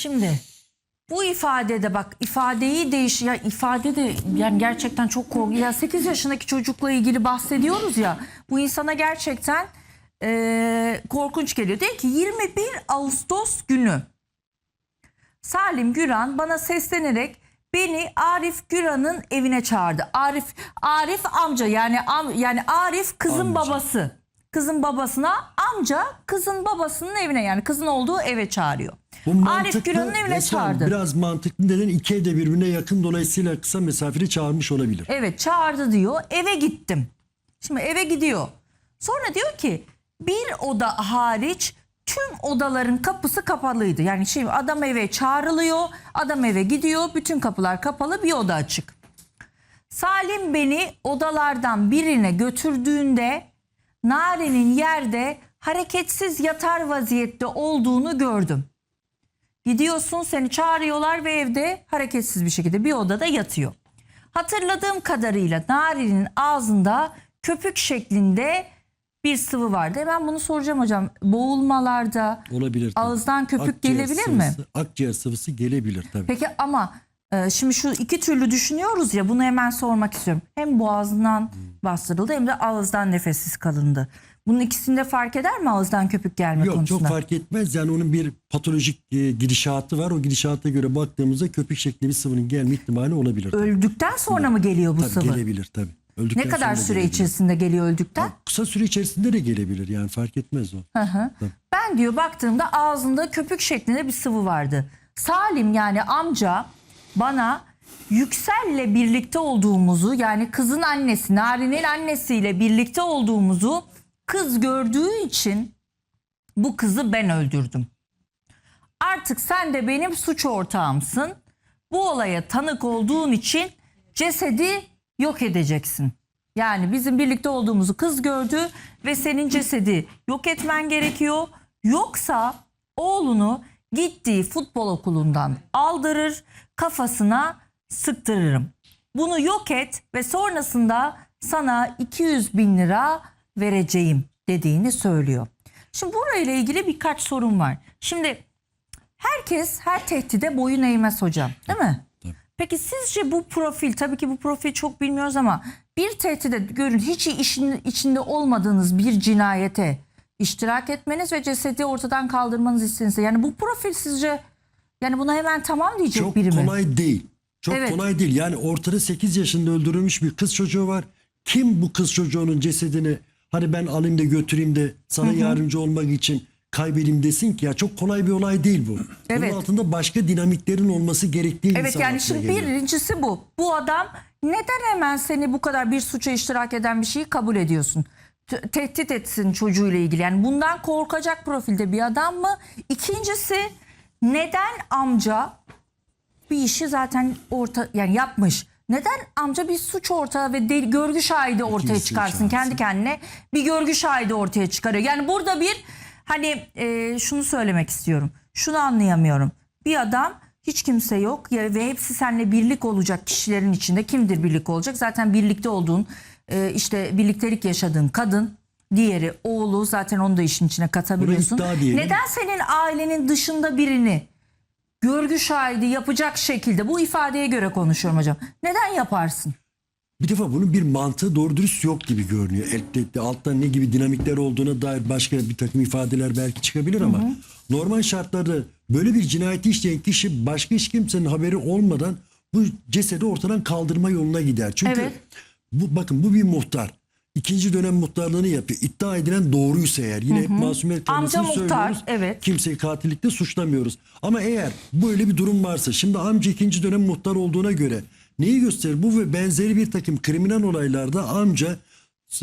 Şimdi bu ifadede bak ifadeyi değiş ya ifade de yani gerçekten çok korku. Ya 8 yaşındaki çocukla ilgili bahsediyoruz ya bu insana gerçekten eee, korkunç geliyor. Diyor ki 21 Ağustos günü Salim Güran bana seslenerek beni Arif Güran'ın evine çağırdı. Arif Arif amca yani am- yani Arif kızın Amca. babası. Kızın babasına amca kızın babasının evine yani kızın olduğu eve çağırıyor. Bu Arif Güran'ın evine çağırdı. Biraz mantıklı neden iki ev de birbirine yakın dolayısıyla kısa mesafeli çağırmış olabilir. Evet çağırdı diyor. Eve gittim. Şimdi eve gidiyor. Sonra diyor ki bir oda hariç tüm odaların kapısı kapalıydı. Yani şimdi adam eve çağrılıyor. Adam eve gidiyor. Bütün kapılar kapalı bir oda açık. Salim beni odalardan birine götürdüğünde Nari'nin yerde hareketsiz yatar vaziyette olduğunu gördüm. Gidiyorsun seni çağırıyorlar ve evde hareketsiz bir şekilde bir odada yatıyor. Hatırladığım kadarıyla Nari'nin ağzında köpük şeklinde bir sıvı vardı. Hemen bunu soracağım hocam. Boğulmalarda Olabilir. tabii. ağızdan köpük Akciğer gelebilir mi? sıvısı- Akciğer sıvısı gelebilir tabii. Peki ama e, şimdi şu iki türlü düşünüyoruz ya bunu hemen sormak istiyorum. Hem boğazından bastırıldı hem de ağızdan nefessiz kalındı. Bunun ikisinde fark eder mi ağızdan köpük gelme Yok konusunda? çok fark etmez. Yani onun bir patolojik e, gidişatı var. O gidişata göre baktığımızda köpük şeklinde bir sıvının gelme ihtimali olabilir. tabii. Öldükten sonra mı geliyor bu Tabii sıvı? gelebilir tabii. Öldükten Ne kadar süre gelebilir. içerisinde geliyor öldükten? Kısa süre içerisinde de gelebilir yani fark etmez o. Hı hı. Ben diyor baktığımda ağzında köpük şeklinde bir sıvı vardı. Salim yani amca bana Yüksel'le birlikte olduğumuzu yani kızın annesi Nari'nin annesiyle birlikte olduğumuzu kız gördüğü için bu kızı ben öldürdüm. Artık sen de benim suç ortağımsın. Bu olaya tanık olduğun için cesedi yok edeceksin. Yani bizim birlikte olduğumuzu kız gördü ve senin cesedi yok etmen gerekiyor. Yoksa oğlunu gittiği futbol okulundan aldırır, kafasına sıktırırım. Bunu yok et ve sonrasında sana 200 bin lira vereceğim dediğini söylüyor. Şimdi burayla ilgili birkaç sorun var. Şimdi herkes her tehdide boyun eğmez hocam değil mi? Tabii. Peki sizce bu profil tabii ki bu profil çok bilmiyoruz ama bir tehdide görün hiç işin içinde olmadığınız bir cinayete iştirak etmeniz ve cesedi ortadan kaldırmanız istenirse yani bu profil sizce yani buna hemen tamam diyecek Çok biri mi? kolay değil. Çok Evet. kolay değil. Yani ortada 8 yaşında öldürülmüş bir kız çocuğu var. Kim bu kız çocuğunun cesedini hani ben alayım da götüreyim de sana yardımcı olmak için kaybedeyim desin ki ya çok kolay bir olay değil bu. Evet. Bunun altında başka dinamiklerin olması gerektiği Evet insan yani aklına şimdi geliyor. birincisi bu. Bu adam neden hemen seni bu kadar bir suça iştirak eden bir şeyi kabul ediyorsun? T- tehdit etsin çocuğuyla ilgili. Yani bundan korkacak profilde bir adam mı? İkincisi neden amca bir işi zaten orta yani yapmış. Neden amca bir suç ortağı ve del- görgü şahidi ortaya İkincisi çıkarsın şahsi. kendi kendine bir görgü şahidi ortaya çıkarıyor. Yani burada bir hani e, şunu söylemek istiyorum. Şunu anlayamıyorum. Bir adam hiç kimse yok ya ve hepsi seninle birlik olacak kişilerin içinde kimdir birlik olacak? Zaten birlikte olduğun e, işte birliktelik yaşadığın kadın diğeri oğlu zaten onu da işin içine katabiliyorsun. Neden senin ailenin dışında birini görgü şahidi yapacak şekilde bu ifadeye göre konuşuyorum hocam. Neden yaparsın? Bir defa bunun bir mantığı doğru dürüst yok gibi görünüyor. Elbette altta ne gibi dinamikler olduğuna dair başka bir takım ifadeler belki çıkabilir ama normal şartlarda böyle bir cinayeti işleyen kişi başka hiç kimsenin haberi olmadan bu cesedi ortadan kaldırma yoluna gider. Çünkü Evet. bu bakın bu bir muhtar. İkinci dönem muhtarlığını yapıyor. İddia edilen doğruysa eğer yine hep masumiyet Amca muhtar, söylüyoruz. evet. Kimseyi katillikte suçlamıyoruz. Ama eğer böyle bir durum varsa şimdi amca ikinci dönem muhtar olduğuna göre neyi gösterir? Bu ve benzeri bir takım kriminal olaylarda amca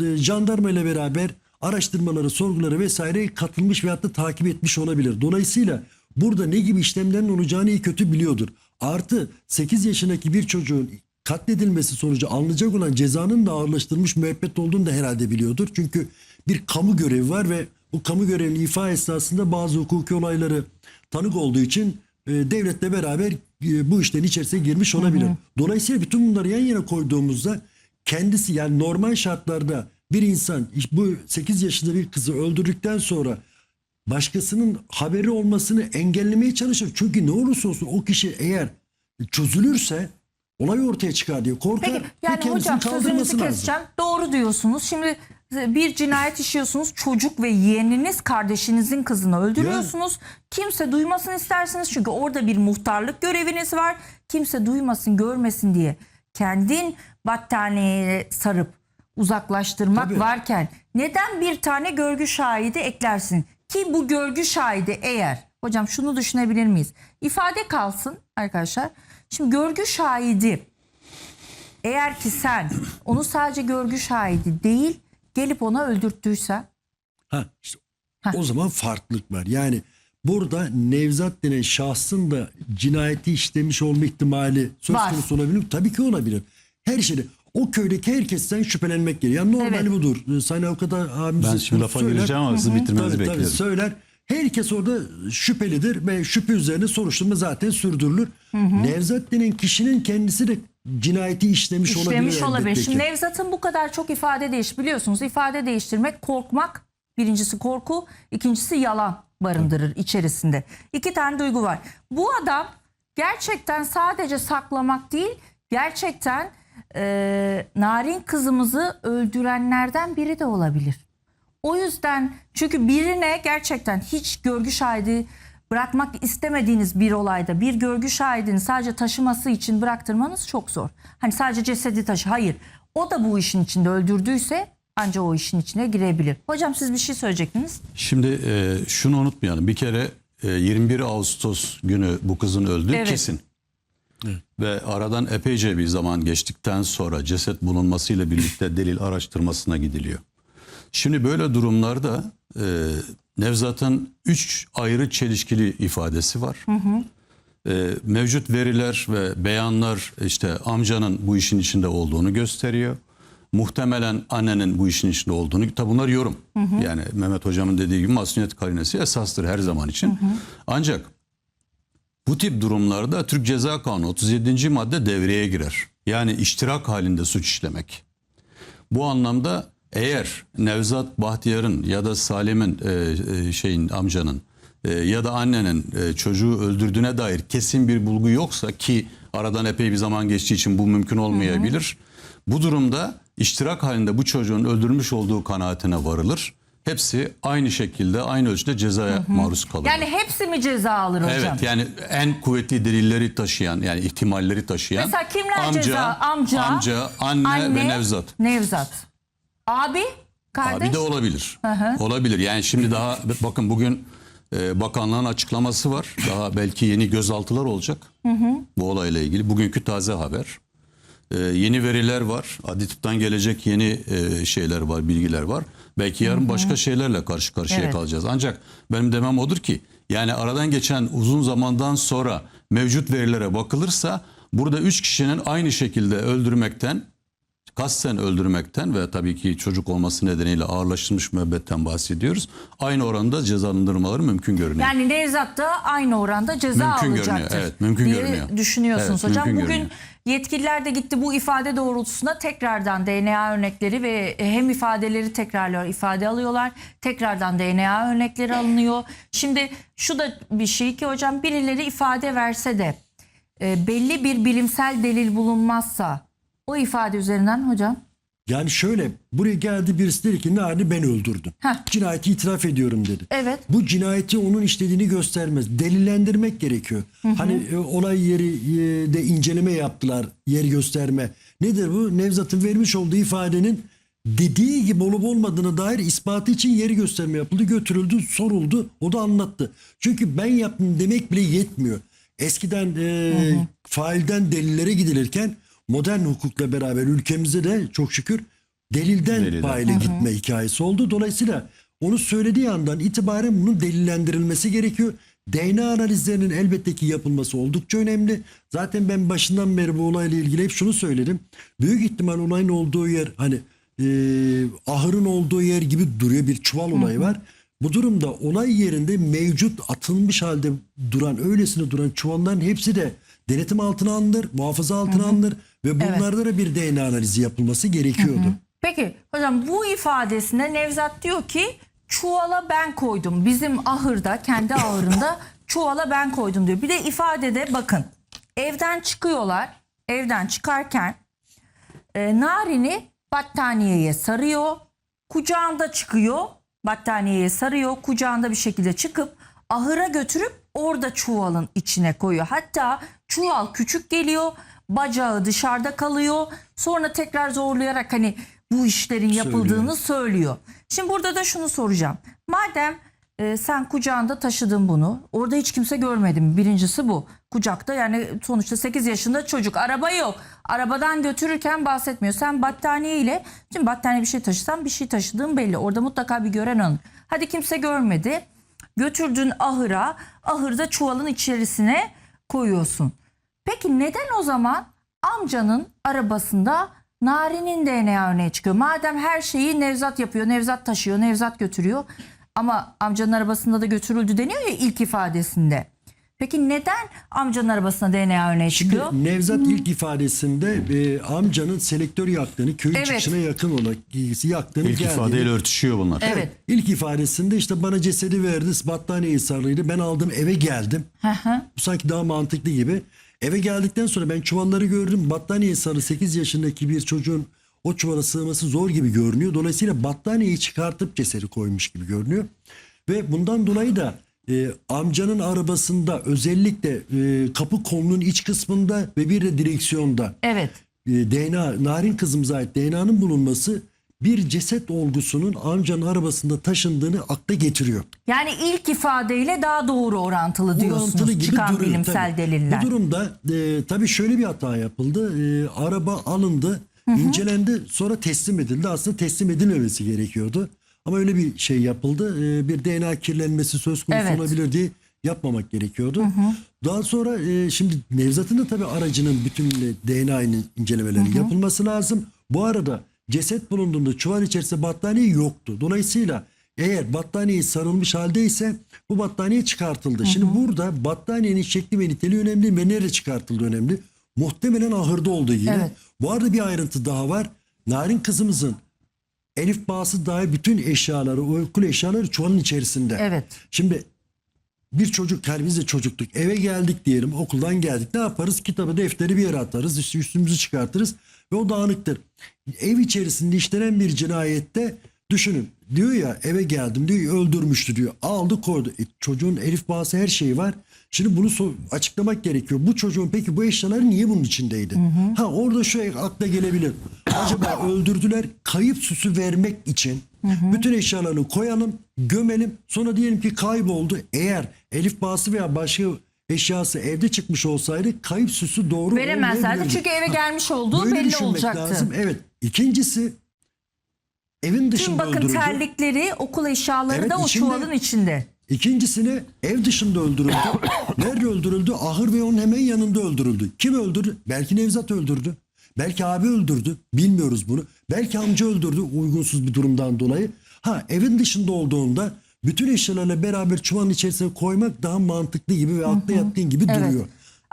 e, jandarma ile beraber araştırmaları, sorguları vesaire katılmış veyahut da takip etmiş olabilir. Dolayısıyla burada ne gibi işlemlerin olacağını iyi kötü biliyordur. Artı 8 yaşındaki bir çocuğun katledilmesi sonucu alınacak olan cezanın da ağırlaştırılmış müebbet olduğunu da herhalde biliyordur. Çünkü bir kamu görevi var ve bu kamu görevini ifa esnasında bazı hukuki olayları tanık olduğu için e, devletle beraber e, bu işlerin içerisine girmiş olabilir. Dolayısıyla bütün bunları yan yana koyduğumuzda kendisi yani normal şartlarda bir insan bu 8 yaşında bir kızı öldürdükten sonra başkasının haberi olmasını engellemeye çalışır. Çünkü ne olursa olsun o kişi eğer çözülürse olay ortaya çıkar diye korkar Peki ve yani kendisini hocam kaldırması lazım. Doğru diyorsunuz. Şimdi bir cinayet işliyorsunuz. Çocuk ve yeğeniniz kardeşinizin kızını öldürüyorsunuz. Kimse duymasın istersiniz. Çünkü orada bir muhtarlık göreviniz var. Kimse duymasın görmesin diye. Kendin battaniyeye sarıp uzaklaştırmak Tabii. varken neden bir tane görgü şahidi eklersin? Ki bu görgü şahidi eğer hocam şunu düşünebilir miyiz? İfade kalsın arkadaşlar. Şimdi görgü şahidi eğer ki sen onu sadece görgü şahidi değil gelip ona öldürttüysen Ha, işte Ha. O zaman farklılık var. Yani burada Nevzat denen şahsın da cinayeti işlemiş olma ihtimali söz Var. konusu olabilir mi? Tabii ki olabilir. Her şeyde o köydeki herkesten şüphelenmek gerekiyor. Yani normali Evet. budur. Ee, Sayın Avukat abimiz Ben şimdi lafa söyler. gireceğim ama sizi bitirmenizi Tabii, tabii, bekliyorum. söyler. Herkes orada şüphelidir ve şüphe üzerine soruşturma zaten sürdürülür. Nevzat denen kişinin kendisi de cinayeti işlemiş, işlemiş olabilir. olabilir. elbette Şimdi. Nevzat'ın bu kadar çok ifade değiş biliyorsunuz ifade değiştirmek korkmak birincisi korku ikincisi yalan barındırır içerisinde. İki tane duygu var. Bu adam gerçekten sadece saklamak değil gerçekten e, narin kızımızı öldürenlerden biri de olabilir. O yüzden çünkü birine gerçekten hiç görgü şahidi bırakmak istemediğiniz bir olayda bir görgü şahidini sadece taşıması için bıraktırmanız çok zor. Hani sadece cesedi taşı hayır. O da bu işin içinde öldürdüyse ancak o işin içine girebilir. Hocam siz bir şey söyleyecektiniz. Şimdi e, şunu unutmayalım. Bir kere e, 21 Ağustos günü bu kızın öldüğü Evet. kesin. Ve aradan epeyce bir zaman geçtikten sonra ceset bulunmasıyla birlikte delil araştırmasına gidiliyor. Şimdi böyle durumlarda e, Nevzat'ın üç ayrı çelişkili ifadesi var. E, mevcut veriler ve beyanlar işte amcanın bu işin içinde olduğunu gösteriyor. Muhtemelen annenin bu işin içinde olduğunu. Tabi bunlar yorum. Yani Mehmet Hocam'ın dediği gibi masumiyet karinesi esastır her zaman için. Ancak bu tip durumlarda Türk Ceza Kanunu 37. madde devreye girer. Yani iştirak halinde suç işlemek. Bu anlamda eğer Nevzat Bahtiyar'ın ya da Salim'in e, e, şeyin amcanın e, ya da annenin e, çocuğu öldürdüğüne dair kesin bir bulgu yoksa ki aradan epey bir zaman geçtiği için bu mümkün olmayabilir. Bu durumda iştirak halinde bu çocuğun öldürmüş olduğu kanaatine varılır. Hepsi aynı şekilde aynı ölçüde cezaya maruz kalır. Yani hepsi mi ceza alır hocam? Evet yani en kuvvetli delilleri taşıyan yani ihtimalleri taşıyan Mesela kimler amca, ceza? Amca, amca, anne, ve Nevzat. Nevzat. Abi, kardeş. Abi de olabilir. Olabilir. Yani şimdi daha bakın bugün e, bakanlığın açıklaması var. Daha belki yeni gözaltılar olacak bu olayla ilgili. Bugünkü taze haber. E, yeni veriler var. Adli tıptan gelecek yeni e, şeyler var, bilgiler var. Belki yarın başka şeylerle karşı karşıya Evet. kalacağız. Ancak benim demem odur ki yani aradan geçen uzun zamandan sonra mevcut verilere bakılırsa burada üç kişinin aynı şekilde öldürmekten kasten öldürmekten ve tabii ki çocuk olması nedeniyle ağırlaştırılmış müebbetten bahsediyoruz. Aynı oranda cezalandırmaları mümkün görünüyor. Yani Nevzat da aynı oranda ceza Mümkün alacaktır. görünüyor, evet, mümkün diye görünüyor. düşünüyorsunuz Evet, hocam. Bugün görünüyor. yetkililer de gitti bu ifade doğrultusunda tekrardan DNA örnekleri ve hem ifadeleri tekrarlıyor, ifade alıyorlar. Tekrardan DNA örnekleri alınıyor. Şimdi şu da bir şey ki hocam birileri ifade verse de e, belli bir bilimsel delil bulunmazsa o ifade üzerinden hocam Yani şöyle buraya geldi birisi dedi ki Nari ben öldürdüm. Heh. Cinayeti itiraf ediyorum dedi. Evet. Bu cinayeti onun işlediğini göstermez. Delillendirmek gerekiyor. Hani e, olay yeri e, de inceleme yaptılar. Yer gösterme. Nedir bu? Nevzat'ın vermiş olduğu ifadenin dediği gibi olup olmadığına dair ispatı için yeri gösterme yapıldı. Götürüldü, soruldu. O da anlattı. Çünkü ben yaptım demek bile yetmiyor. Eskiden e, failden delillere gidilirken modern hukukla beraber ülkemizde de çok şükür delilden, Delilden. faile gitme hikayesi oldu. Dolayısıyla onu söylediği andan itibaren bunun delillendirilmesi gerekiyor. DNA analizlerinin elbette ki yapılması oldukça önemli. Zaten ben başından beri bu olayla ilgili hep şunu söyledim. Büyük ihtimal olayın olduğu yer hani e, ahırın olduğu yer gibi duruyor bir çuval olayı var. Bu durumda olay yerinde mevcut atılmış halde duran öylesine duran çuvalların hepsi de denetim altına alınır, muhafaza altına alınır ve bunlarda da bir DNA analizi yapılması gerekiyordu. Peki hocam bu ifadesinde Nevzat diyor ki çuvala ben koydum. Bizim ahırda, kendi ahırında çuvala ben koydum diyor. Bir de ifadede bakın evden çıkıyorlar. Evden çıkarken e, Narin'i battaniyeye sarıyor. Kucağında çıkıyor. Battaniyeye sarıyor. Kucağında bir şekilde çıkıp ahıra götürüp orada çuvalın içine koyuyor. Hatta çuval küçük geliyor. Bacağı dışarıda kalıyor. Sonra tekrar zorlayarak hani bu işlerin yapıldığını söylüyor. Şimdi burada da şunu soracağım. Madem e, sen kucağında taşıdın bunu. Orada hiç kimse görmedi mi? Birincisi bu. Kucakta yani sonuçta 8 yaşında çocuk. Araba yok. Arabadan götürürken bahsetmiyor. Sen battaniye ile şimdi battaniye bir şey taşısan bir şey taşıdığın belli. Orada mutlaka bir gören alın. Hadi kimse görmedi. Götürdün ahıra. Ahırda çuvalın içerisine koyuyorsun. Peki neden o zaman amcanın arabasında Nari'nin DNA örneği çıkıyor? Madem her şeyi Nevzat yapıyor, Nevzat taşıyor, Nevzat götürüyor. Ama amcanın arabasında da götürüldü deniyor ya ilk ifadesinde. Peki neden amcanın arabasına DNA örneği çıkıyor? Şimdi Nevzat ilk ifadesinde e, amcanın selektör yaktığını, köyün Evet. çıkışına yakın olarak yaktığını İlk geldiğini- ifadeyle örtüşüyor bunlar. Evet. İlk ifadesinde işte bana cesedi verdi, battaniyeyi sarılıydı. Ben aldım eve geldim. Hı hı. Bu sanki daha mantıklı gibi. Eve geldikten sonra ben çuvalları gördüm. Battaniye sarı 8 yaşındaki bir çocuğun o çuvala sığması zor gibi görünüyor. Dolayısıyla battaniyeyi çıkartıp cesedi koymuş gibi görünüyor. Ve bundan dolayı da e, amcanın arabasında özellikle e, kapı kolunun iç kısmında ve bir de direksiyonda Evet. e, DNA, Narin kızımıza ait DNA'nın bulunması bir ceset olgusunun amcanın arabasında taşındığını akla getiriyor. Yani ilk ifadeyle daha doğru orantılı diyorsunuz Orantılı gibi çıkan duruyor, bilimsel tabii. deliller. Bu durumda e, tabii şöyle bir hata yapıldı. E, araba alındı, incelendi, sonra teslim edildi. Aslında teslim edilmemesi gerekiyordu. Ama öyle bir şey yapıldı. E, bir DNA kirlenmesi söz konusu Evet. olabilir diye yapmamak gerekiyordu. Daha sonra e, şimdi Nevzat'ın da tabii aracının bütün DNA'nın incelemeleri yapılması lazım. Bu arada ceset bulunduğunda çuval içerisinde battaniye yoktu. Dolayısıyla eğer battaniye sarılmış haldeyse bu battaniye çıkartıldı. Şimdi burada battaniyenin şekli ve niteliği önemli ve nerede çıkartıldığı önemli. Muhtemelen ahırda olduğu yine. Evet. Bu arada bir ayrıntı daha var. Narin kızımızın Elif bağısı dair bütün eşyaları, okul eşyaları çuvalın içerisinde. Evet. Şimdi bir çocuk, her biz de çocuktuk. Eve geldik diyelim, okuldan geldik. Ne yaparız? Kitabı, defteri bir yere atarız. işte üstümüzü çıkartırız ve o dağınıktır. Ev içerisinde işlenen bir cinayette düşünün. Diyor ya eve geldim diyor öldürmüştü diyor. Aldı koydu. E, çocuğun elif bağısı her şeyi var. Şimdi bunu so- açıklamak gerekiyor. Bu çocuğun peki bu eşyaları niye bunun içindeydi? Ha orada şu akla gelebilir. Acaba öldürdüler kayıp süsü vermek için bütün eşyalarını koyalım, gömelim. Sonra diyelim ki kayboldu. Eğer elif bağısı veya başka eşyası evde çıkmış olsaydı kayıp süsü doğru Veremezlerdi olmayabilirdi. çünkü eve Ha, gelmiş olduğu böyle belli düşünmek olacaktı. lazım. Evet. İkincisi evin Tüm dışında bakın öldürüldü. terlikleri, okul eşyaları Evet, da o içinde- çuvalın içinde. İkincisine ev dışında öldürüldü. Nerede öldürüldü? Ahır ve onun hemen yanında öldürüldü. Kim öldürdü? Belki Nevzat öldürdü. Belki abi öldürdü. Bilmiyoruz bunu. Belki amca öldürdü uygunsuz bir durumdan dolayı. Ha evin dışında olduğunda bütün eşyalarla beraber çuvalın içerisine koymak daha mantıklı gibi ve akla yatkın gibi Evet. duruyor.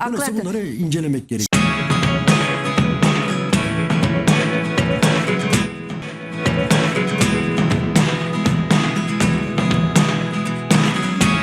Dolayısıyla Akla- bunları incelemek gerekiyor.